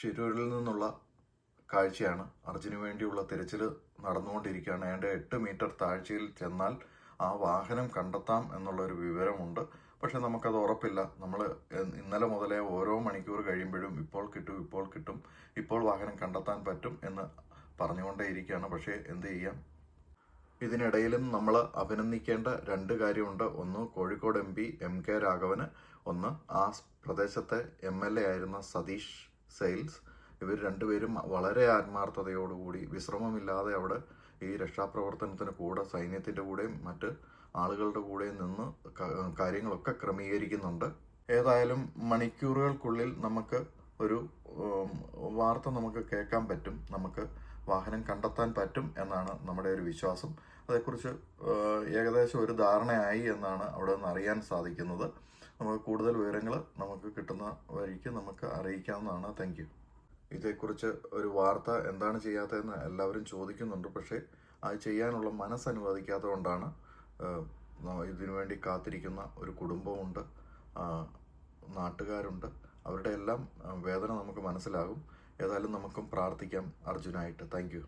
ഷിരൂരിൽ നിന്നുള്ള കാഴ്ചയാണ്. അർജുന് വേണ്ടിയുള്ള തിരച്ചിൽ നടന്നുകൊണ്ടിരിക്കുകയാണ്. ഏതാണ്ട് എട്ട് മീറ്റർ താഴ്ചയിൽ ചെന്നാൽ ആ വാഹനം കണ്ടെത്താം എന്നുള്ളൊരു വിവരമുണ്ട്. പക്ഷെ നമുക്കത് ഉറപ്പില്ല. നമ്മൾ ഇന്നലെ മുതലേ ഓരോ മണിക്കൂർ കഴിയുമ്പോഴും ഇപ്പോൾ കിട്ടും ഇപ്പോൾ കിട്ടും ഇപ്പോൾ വാഹനം കണ്ടെത്താൻ പറ്റും എന്ന് പറഞ്ഞുകൊണ്ടേയിരിക്കുകയാണ്. പക്ഷേ എന്ത് ചെയ്യാം? ഇതിനിടയിലും നമ്മൾ അഭിനന്ദിക്കേണ്ട രണ്ട് കാര്യമുണ്ട്. ഒന്ന് Kozhikode M P M K Raghavan. ഒന്ന് ആ പ്രദേശത്തെ എം എൽ എ ആയിരുന്ന സതീഷ് സെയിൽസ്. ഇവർ രണ്ടുപേരും വളരെ ആത്മാർത്ഥതയോടുകൂടി വിശ്രമമില്ലാതെ അവിടെ ഈ രക്ഷാപ്രവർത്തനത്തിന് കൂടെ സൈന്യത്തിന്റെ കൂടെയും മറ്റ് ആളുകളുടെ കൂടെയും നിന്ന് കാര്യങ്ങളൊക്കെ ക്രമീകരിക്കുന്നുണ്ട്. ഏതായാലും മണിക്കൂറുകൾക്കുള്ളിൽ നമുക്ക് ഒരു വാർത്ത നമുക്ക് കേൾക്കാൻ പറ്റും. നമുക്ക് വാഹനം കണ്ടെത്താൻ പറ്റും എന്നാണ് നമ്മുടെ ഒരു വിശ്വാസം. അതേക്കുറിച്ച് ഏകദേശം ഒരു ധാരണയായി എന്നാണ് അവിടെ നിന്ന് അറിയാൻ സാധിക്കുന്നത്. നമുക്ക് കൂടുതൽ വിവരങ്ങൾ നമുക്ക് കിട്ടുന്ന വഴിക്ക് നമുക്ക് അറിയിക്കാവുന്നതാണ്. താങ്ക് യു ഇതേക്കുറിച്ച് ഒരു വാർത്ത എന്താണ് ചെയ്യാത്തതെന്ന് എല്ലാവരും ചോദിക്കുന്നുണ്ട്. പക്ഷേ അത് ചെയ്യാനുള്ള മനസ്സ് അനുവദിക്കാത്തത് കൊണ്ടാണ് ഇതിനുവേണ്ടി കാത്തിരിക്കുന്ന ഒരു കുടുംബമുണ്ട്. നാട്ടുകാരുണ്ട്. അവരുടെ എല്ലാം വേദന നമുക്ക് മനസ്സിലാകും. ഏതായാലും നമുക്കും പ്രാർത്ഥിക്കാം അർജുനായിട്ട്. താങ്ക്